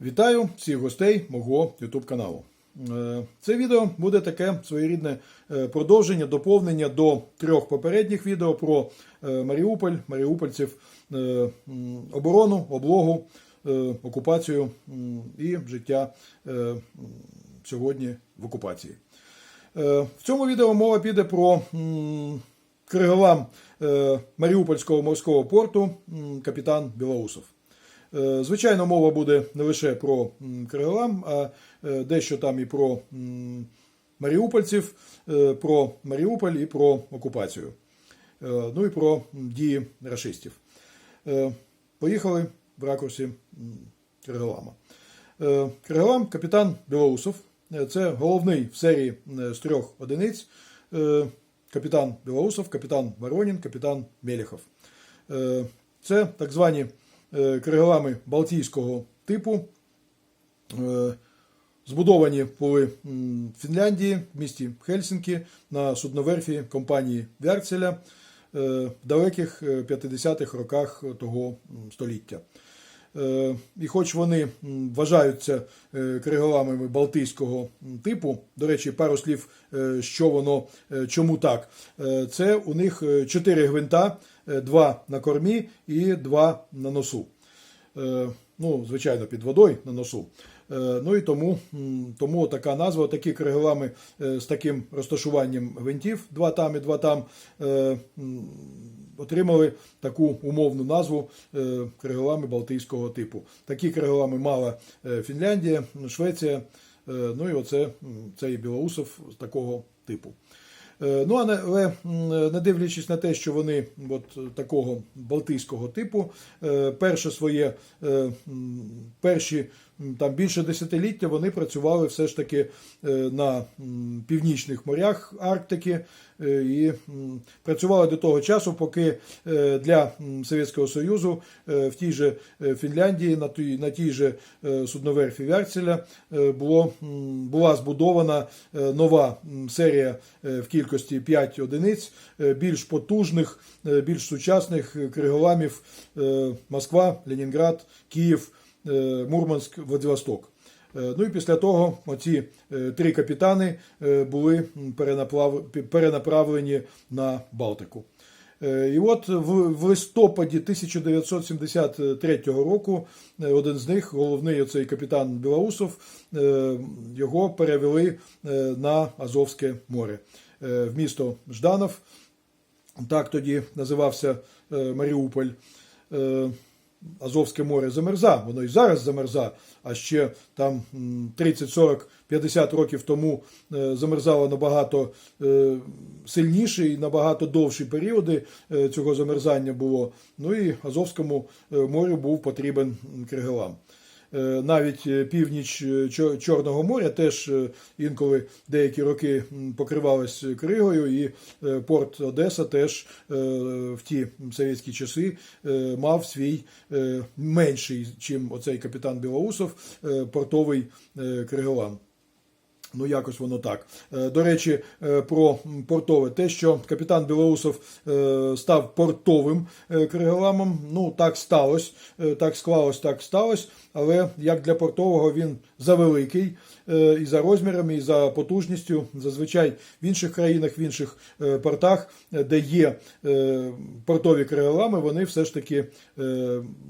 Вітаю всіх гостей мого YouTube каналу. Е, Це відео буде таке своєрідне е, продовження, доповнення до трьох попередніх відео про е, Маріуполь, маріупольців, оборону, облогу, окупацію і життя сьогодні в окупації. В цьому відео мова піде про криголам Маріупольського морського порту капітан Білоусов. Е, Звичайно, мова буде не лише про криголам, а е, дещо там і про маріупольців, е, про Маріуполь і про окупацію. Ну і про дії рашистів. Е, Поїхали в ракурсі Криголама. Криголам капітан Білоусов. Це головний в серії з трьох одиниць. Капітан Білоусов, капітан Воронін, капітан Мелехов. Е, Це так звані е, криголами Балтійського типу. Е, Збудовані були в Фінляндії, в місті Хельсінкі, на судноверфі компанії Вярцеля е, в далеких е, 50-х роках того століття. Е, І хоч вони вважаються е, криголамами Балтійського типу, до речі, пару слів, е, що воно, чому так. Це у них чотири гвинта, два на кормі і два на носу. Ну, звичайно, під водою на носу. Ну і тому, тому така назва, такі криголами з таким розташуванням гвинтів, два там і два там, отримали таку умовну назву е, криголами Балтійського типу. Такі криголами мала е, Фінляндія, Швеція, е, ну і оце цей Білоусов такого типу. Ну, але не дивлячись на те, що вони от такого балтійського типу, перше своє, перші там більше десятиліття вони працювали все ж таки е, на північних морях Арктики е, і працювали до того часу, поки е, для Совєтського Союзу в тій же Фінляндії, на тій, на тій же судноверфі Вярцеля було, була збудована нова серія в кількості 5 одиниць, більш потужних, більш сучасних криголамів Москва, Ленінград, Київ, Мурманськ, Владивосток. Е, Ну і після того оці е, три капітани е, були перенаправлені на Балтику. Е, І от в, листопаді 1973 року е, один з них, головний оцей капітан Білоусов, е, його перевели е, на Азовське море е, в місто Жданов. Так тоді називався е, Маріуполь. Е, Азовське море замерза, воно і зараз замерза, а ще там м, 30, 40, 50 років тому е, замерзало набагато сильніше і набагато довші періоди е, цього замерзання було. Ну і Азовському е, морю був потрібен Кригелам. Е, Навіть е, північ е, Чорного моря теж інколи деякі роки покривалась кригою, і порт Одеса теж в ті совєтські часи мав свій менший, чим оцей капітан Білоусов, портовий Криголан. Ну, якось воно так. Е, До речі, е, про портове. Те, що капітан Білоусов е, став портовим криголамом, ну так сталося, так склалось, так сталося. Але як для портового він завеликий і за розмірами, і за потужністю. Зазвичай в інших країнах, в інших портах, де є портові криголами, вони все ж таки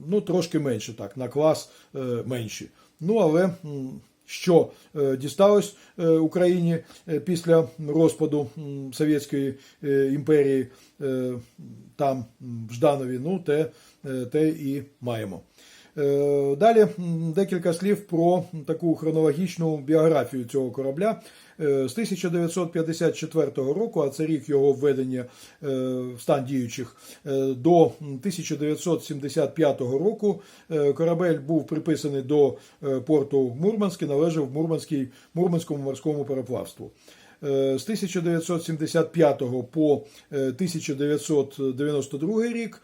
ну, трошки менше, так, на клас менші. Ну, але. Що е, дісталось е, Україні е, після розпаду Совєтської імперії там, в Жданові, ну, те, те і маємо. Далі декілька слів про таку хронологічну біографію цього корабля. Е, З 1954 року, а це рік його введення е, в стан діючих, е, до 1975 року корабель був приписаний до порту Мурманськ і належав Мурманській, Мурманському морському пароплавству. З 1975 по е, 1992 рік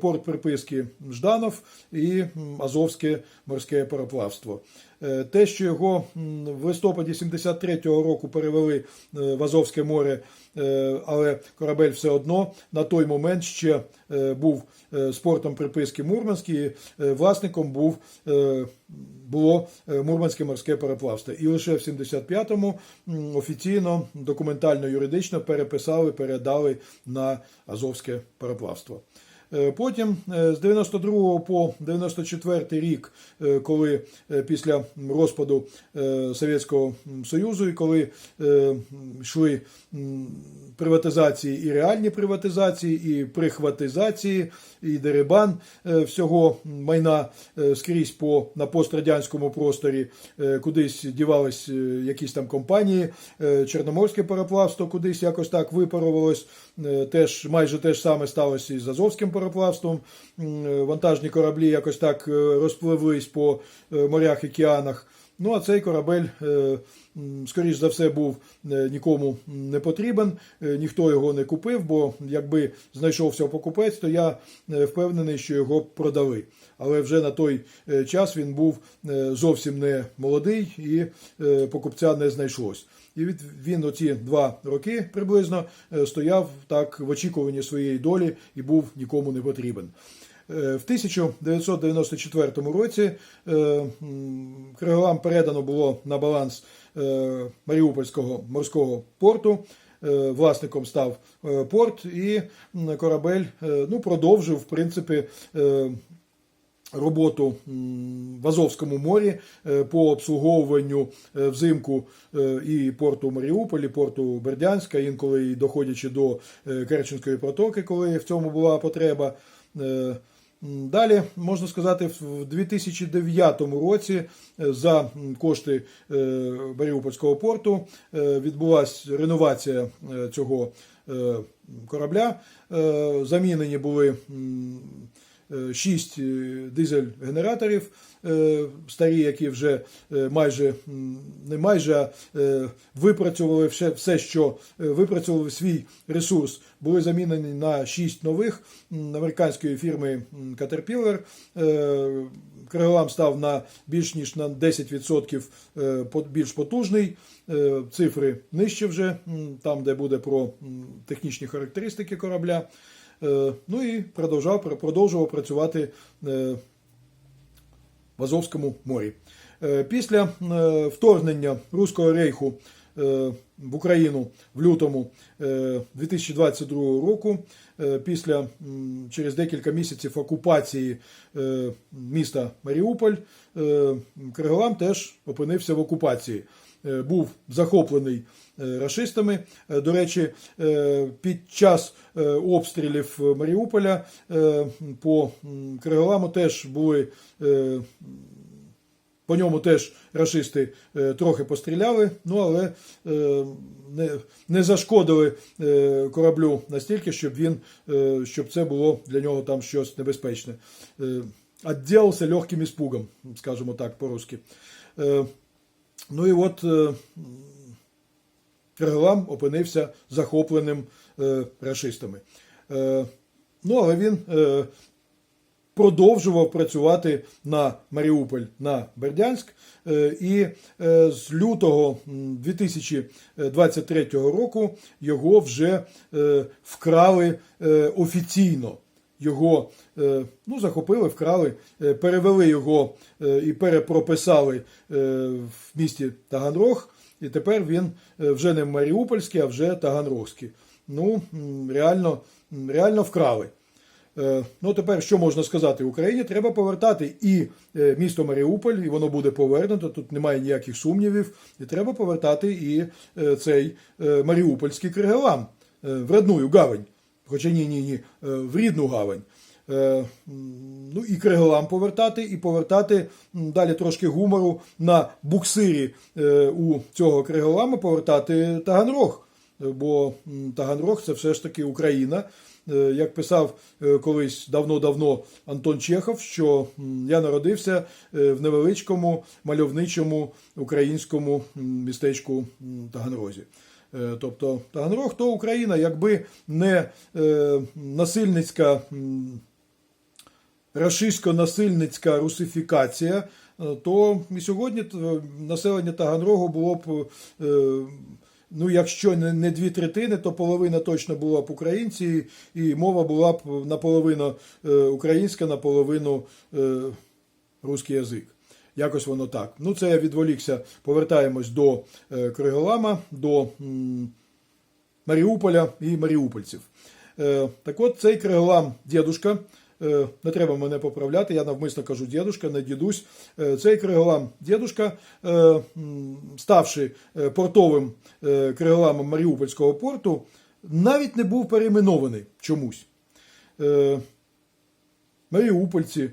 порт приписки Жданов і Азовське морське пароплавство. Е, Те, що його в листопаді 73-го року перевели е, в Азовське море, е, але корабель все одно на той момент ще був е, з портом приписки Мурманський, е, власником був було Мурманське морське пароплавство. І лише в 75-му офіційно, документально, юридично переписали, передали на Азовське пароплавство. Е, Потім е, з 92 по 94 рік, е, коли після розпаду Совєтського Союзу і коли йшли приватизації і реальні приватизації, і прихватизації, і дерибан всього майна скрізь по на пострадянському просторі, кудись дівались якісь там компанії, Чорноморське пароплавство кудись якось так випарувалось. Теж майже те ж саме сталося і з Азовським пароплавством. М, е, Вантажні кораблі якось так е, розпливлись по е, морях і океанах. Ну а цей корабель, скоріш за все, був е, нікому не потрібен, е, ніхто його не купив, бо якби знайшовся покупець, то я е, впевнений, що його продали. Але вже на той час він був зовсім не молодий і покупця не знайшлось. І від він оці два роки приблизно стояв так в очікуванні своєї долі і був нікому не потрібен. В 1994 році Криголам передано було на баланс Маріупольського морського порту. Е, Власником став е, порт, і корабель е, ну, продовжив, в принципі, е, роботу в Азовському морі е, по обслуговуванню е, взимку е, і порту Маріуполі, порту Бердянська, інколи доходячи до е, Керченської протоки, коли в цьому була потреба. Далі можна сказати, в 2009 році е, за кошти е, Маріупольського порту е, відбулася реновація цього корабля. Замінені були м, е, шість е, дизель-генераторів е, старі, які вже майже не майже а випрацьовували все, що випрацьовували свій ресурс, були замінені на шість нових американської фірми Caterpillar. Криголам став на більш ніж на 10% е, більш потужний. Цифри нижче вже, там, де буде про технічні характеристики корабля. Е, Ну і продовжав, продовжував працювати е, в Азовському морі. Е, Після вторгнення Руського рейху в Україну в лютому е, 2022 року, після через декілька місяців окупації міста Маріуполь, Криголам теж опинився в окупації. Е, Був захоплений е, рашистами. Е, До речі, під час обстрілів Маріуполя по Криголаму теж були по ньому теж рашисти трохи постріляли, ну але не, не зашкодили кораблю настільки, щоб він щоб це було для нього там щось небезпечне. Отделался легким испугом, скажімо так, по-русски. Ну і от е, опинився захопленим е, рашистами. Е, ну, але він продовжував працювати на Маріуполь на Бердянськ. І з лютого 2023 року його вже вкрали офіційно. Його е, ну, захопили, вкрали, е, перевели його е, і перепрописали в місті Таганрог. І тепер він вже не Маріупольський, а вже Таганрогський. Ну, реально, реально вкрали. Ну, тепер що можна сказати? Україні треба повертати і місто Маріуполь, і воно буде повернуто. Тут немає ніяких сумнівів. І треба повертати і цей Маріупольський Кригелам е, в родную гавань. Хоча ні, ні, ні, е, в рідну гавань. Е, Ну і Криголам повертати, і повертати далі трошки гумору на буксирі е, у цього Криголама повертати Таганрог. Бо Таганрог це все ж таки Україна. Як писав колись давно-давно Антон Чехов, що я народився в невеличкому мальовничому українському містечку Таганрозі. Е, Тобто Таганрог то Україна, якби не е, насильницька рашистсько-насильницька русифікація, е, то і сьогодні населення Таганрогу було б, ну якщо не дві третини, то половина точно була б українці, і мова була б наполовину українська, наполовину русський язик. Якось воно так. Ну, це я відволікся. Повертаємось до е, Криголама, до Маріуполя і маріупольців. Е, так от цей Криголам дідушка, е, не треба мене поправляти, я навмисно кажу дідушка, не дідусь. Цей Криголам дідушка, ставши портовим Криголамом Маріупольського порту, навіть не був перейменований чомусь. Маріупольці,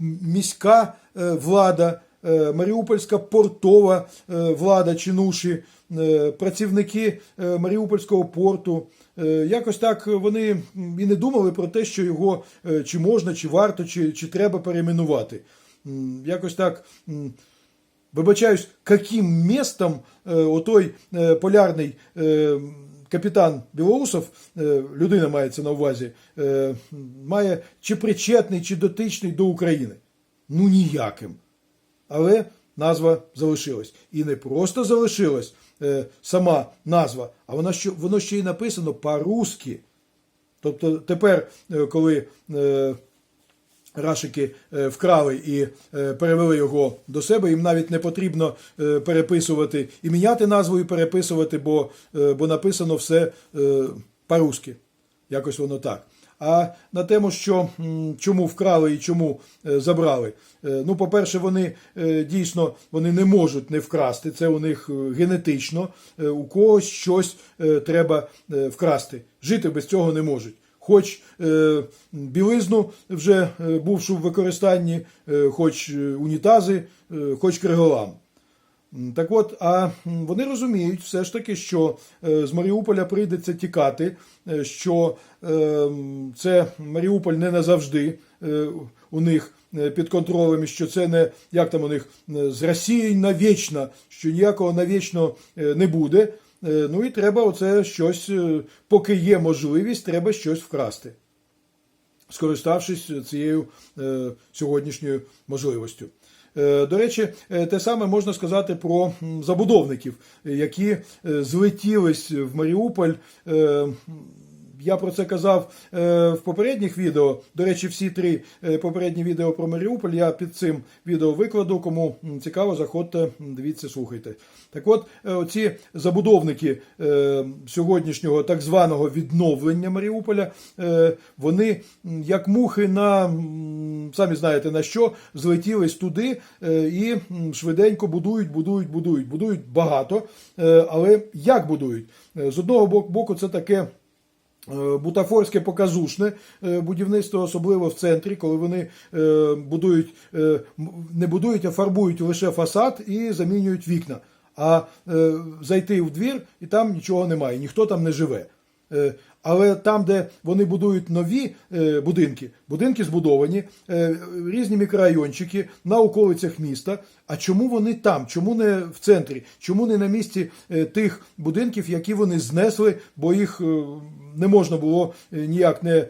міська е, влада, е, Маріупольська портова е, влада чинуші, працівники Маріупольського порту. Якось так вони і не думали про те, що його чи можна, чи варто, чи, чи треба перейменувати. Якось так. Вибачаюсь, яким містом е, отой е, полярний е, капітан Білоусов, е, людина мається на увазі, е, має чи причетний, чи дотичний до України? Ну ніяким. Але назва залишилась. І не просто залишилась е, сама назва, а вона що, воно ще й написано по-русски. Тобто тепер, коли рашики е, вкрали і е, перевели його до себе, їм навіть не потрібно е, переписувати і міняти назву, і переписувати, бо, бо написано все по-русски. Якось воно так. А на тему, що чому вкрали і чому забрали. Ну, по-перше, вони дійсно вони не можуть не вкрасти. Це у них генетично. У когось щось треба вкрасти. Жити без цього не можуть. Хоч е, білизну вже е, бувшу в використанні, е, хоч унітази, хоч криголам. Так от, а вони розуміють все ж таки, що з Маріуполя прийдеться тікати, що це Маріуполь не назавжди у них під контролем, що це не як там у них з Росією навічно, що ніякого навічно не буде. Е, Ну і треба оце щось, е, поки є можливість, треба щось вкрасти скориставшись цією е, сьогоднішньою можливістю. До речі, те саме можна сказати про забудовників, які злетілись в Маріуполь. Я про це казав е, в попередніх відео. До речі, всі три е, попередні відео про Маріуполь я під цим відео викладу. Кому цікаво, заходьте, дивіться, слухайте. Так от, е, ці забудовники сьогоднішнього так званого відновлення Маріуполя, вони як мухи на самі знаєте на що, злетілись туди і швиденько будують, будують, будують, будують багато. Але як будують? З одного бок- боку, це таке. Е, Бутафорське показушне е, будівництво, особливо в центрі, коли вони е, будують, не будують, а фарбують лише фасад і замінюють вікна. А зайти в двір і там нічого немає, ніхто там не живе. Але там, де вони будують нові будинки, будинки збудовані, різні мікрорайончики на околицях міста. А чому вони там? Чому не в центрі? Чому не на місці тих будинків, які вони знесли, бо їх не можна було е, ніяк не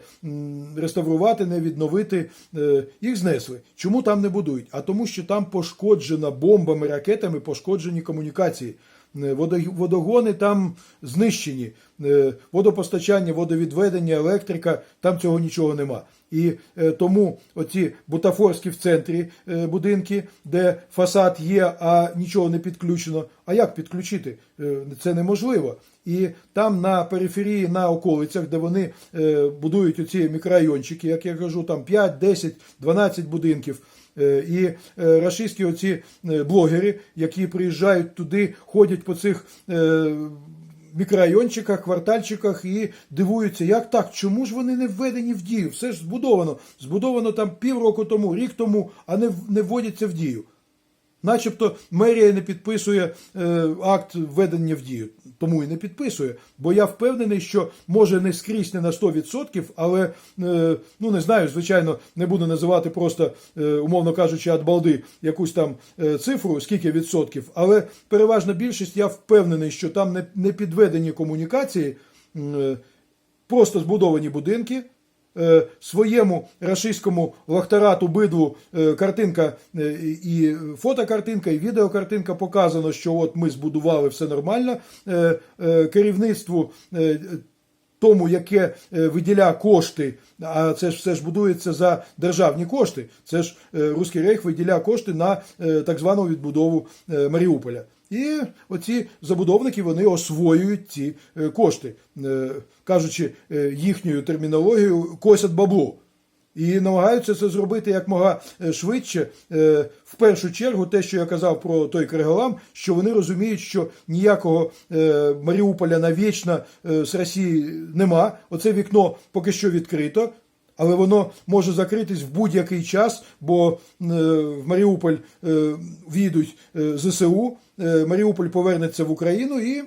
реставрувати, не відновити. Е, Їх знесли. Чому там не будують? А тому, що там пошкоджена бомбами, ракетами, пошкоджені комунікації. Е, Водогони там знищені, водопостачання, водовідведення, електрика, там цього нічого нема. І е, тому оці бутафорські в центрі е, будинки, де фасад є, а нічого не підключено. А як підключити? Е, Це неможливо. І там на периферії, на околицях, де вони будують оці мікрорайончики, як я кажу, там 5, 10, 12 будинків. І рашистські оці блогери, які приїжджають туди, ходять по цих мікрорайончиках, квартальчиках і дивуються, як так, чому ж вони не введені в дію? Все ж збудовано. Збудовано там півроку тому, рік тому, а не, не вводяться в дію. Начебто мерія не підписує е, акт введення в дію. Тому і не підписує. Бо я впевнений, що може не скрізь не на 100%, але е, ну не знаю, звичайно, не буду називати просто, е, умовно кажучи, від балди якусь там е, цифру, скільки відсотків, але переважна більшість я впевнений, що там не, не підведені комунікації, е, просто збудовані будинки своєму рашистському лахтарату бидву е, картинка е, і фотокартинка, і відеокартинка показано, що от ми збудували все нормально. Е, е, Керівництву е, тому, яке е, виділя кошти, а це ж все ж будується за державні кошти. Це ж е, Руський Рейх виділя кошти на е, так звану відбудову е, Маріуполя. І оці забудовники вони освоюють ці е, кошти, Е, кажучи е, їхньою термінологією, косять бабло. І намагаються це зробити як мога швидше. В першу чергу, те, що я казав про той Криголам, що вони розуміють, що ніякого Маріуполя навічно з Росії нема. Оце вікно поки що відкрито. Але воно може закритись в будь-який час, бо е, в Маріуполь е, війдуть е, ЗСУ, Маріуполь повернеться в Україну і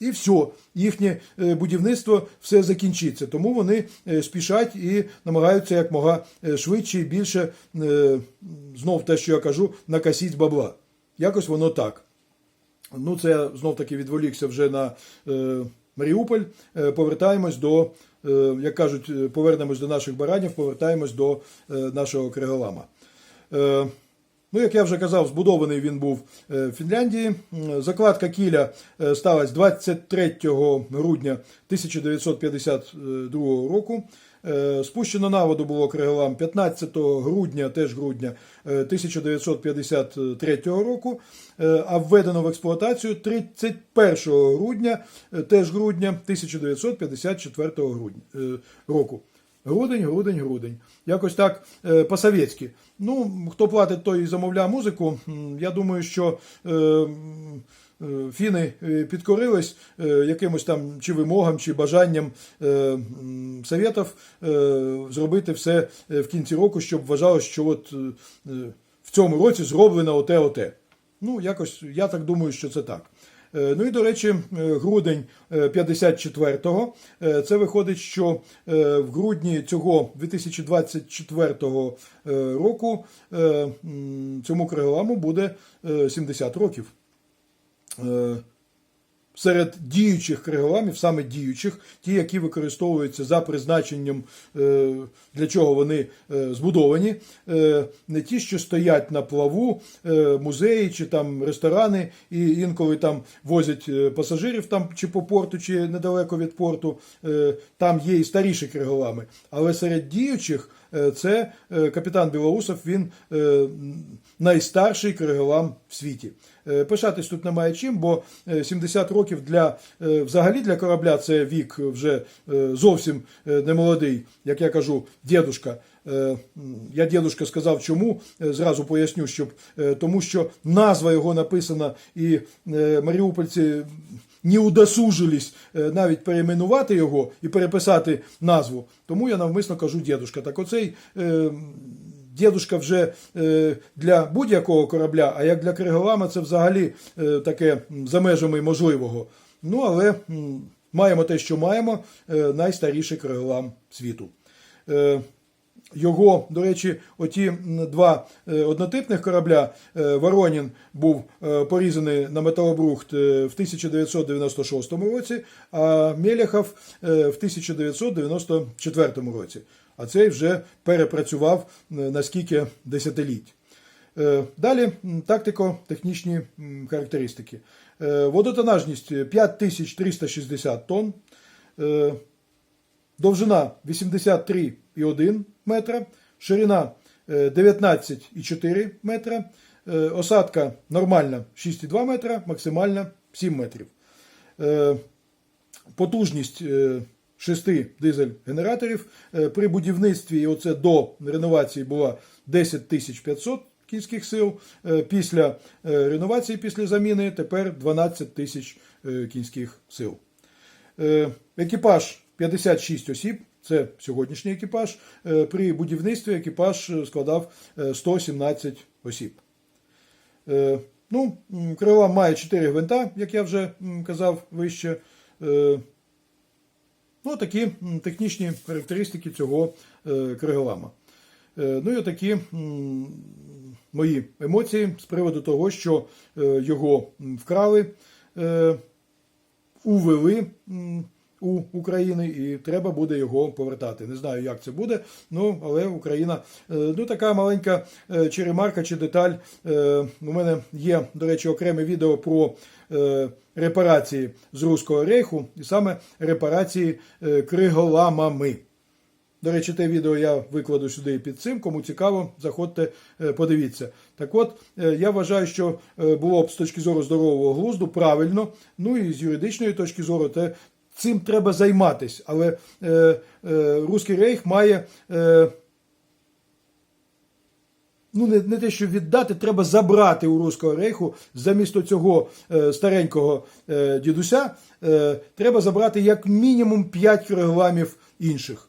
і все, їхнє будівництво все закінчиться. Тому вони спішать і намагаються як мога швидше і більше, знов те, що я кажу, накасіть бабла. Якось воно так. Ну, це я знов таки відволікся вже на Маріуполь. Е, повертаємось до, е, як кажуть, е, повернемось до наших баранів, повертаємось до нашого Криголама. Ну, як я вже казав, збудований він був в Фінляндії. Закладка кіля сталася 23 грудня 1952 року. Е, Спущено на воду було Криголам 15 грудня, теж грудня е, 1953 року, е, а введено в експлуатацію 31 грудня, е, теж грудня 1954 грудня, е, року. Грудень, грудень, грудень. Якось так е, по-совєтськи. Ну, хто платить, той і замовляє музику. Я думаю, що е, е, фіни е, підкорились е, якимось там чи вимогам, чи бажанням е, совєтів е, зробити все е, в кінці року, щоб вважалось, що от е, е, в цьому році зроблено оте оте. Ну, якось я так думаю, що це так. Е, Ну і до речі, е, грудень е, 54-го. е, Це виходить, що е, в грудні цього 2024 е, року е, цьому криголаму буде е, 70 років. Е, Серед діючих криголамів, саме діючих, ті, які використовуються за призначенням, е, для чого вони е, збудовані, не ті, що стоять на плаву, музеї чи там ресторани, і інколи там возять пасажирів там чи по порту, чи недалеко від порту. Там є і старіші криголами. Але серед діючих це капітан Білоусов, він найстарший криголам в світі. Е, Пишатись тут немає чим, бо е, 70 років для е, взагалі для корабля це вік вже е, зовсім е, не молодий, як я кажу, дідушка. Е, Я дідушка сказав, чому е, зразу поясню, щоб е, тому, що назва його написана, і е, маріупольці не удосужились е, навіть перейменувати його і переписати назву. Тому я навмисно кажу дідушка. Так оцей. Дідушка вже е, для будь-якого корабля, а як для Криголама це взагалі е, таке за межами можливого. Ну, але маємо те, що маємо, е, найстаріший Криголам світу. Його, до речі, оті два однотипних корабля Воронін був порізаний на металобрухт в 1996 році, а Мелехов е, в 1994 році. А цей вже перепрацював е, на скільки десятиліть. Е, Далі тактико-технічні характеристики. Е, Водотонажність 5360 тонн. Е, Довжина 83,1 метра, ширина е, 19,4 метра, осадка нормальна 6,2 метра, максимальна 7 метрів. Потужність шести дизель-генераторів. Е, При будівництві, і оце до реновації була 10 500 кінських сил. Е, Після е, реновації, після заміни, тепер 12 тисяч кінських сил. Екіпаж 56 осіб. Це сьогоднішній екіпаж. При будівництві екіпаж складав е, 117 осіб. Ну, крила має 4 гвинта, як я вже казав вище. Ну, такі технічні характеристики цього е, криголама. Е, Ну і такі мої емоції з приводу того, що е, його вкрали, увели у України, і треба буде його повертати. Не знаю, як це буде. Ну але Україна е, ну така маленька е, черемарка чи деталь. Е, У мене є, до речі, окреме відео про репарації з Руського рейху, і саме репарації криголамами. До речі, те відео я викладу сюди під цим. Кому цікаво, заходьте, подивіться. Так от, я вважаю, що було б з точки зору здорового глузду правильно, ну і з юридичної точки зору, те, цим треба займатися. Але е, е, Руський рейх має. Е, Ну, не, не те, що віддати, треба забрати у Руського рейху замість цього е, старенького е, дідуся, е, треба забрати як мінімум 5 кілограмів інших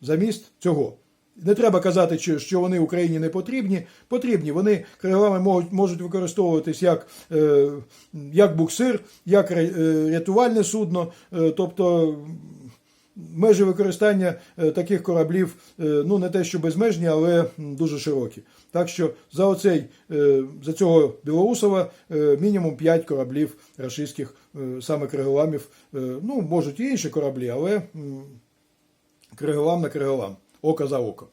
замість цього. Не треба казати, що вони Україні не потрібні. Потрібні. Вони крилами можуть, можуть використовуватись як, е, як буксир, як е, рятувальне судно. Е, тобто межі використання таких кораблів ну не те, що безмежні, але дуже широкі. Так що за оцей за цього Білоусова мінімум 5 кораблів рашистських, саме криголамів. Ну, можуть і інші кораблі, але криголам на криголам, око за око.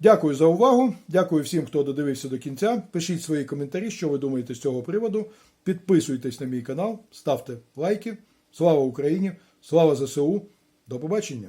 Дякую за увагу. Дякую всім, хто додивився до кінця. Пишіть свої коментарі, що ви думаєте з цього приводу. Підписуйтесь на мій канал, ставте лайки. Слава Україні! Слава ЗСУ! До побачення!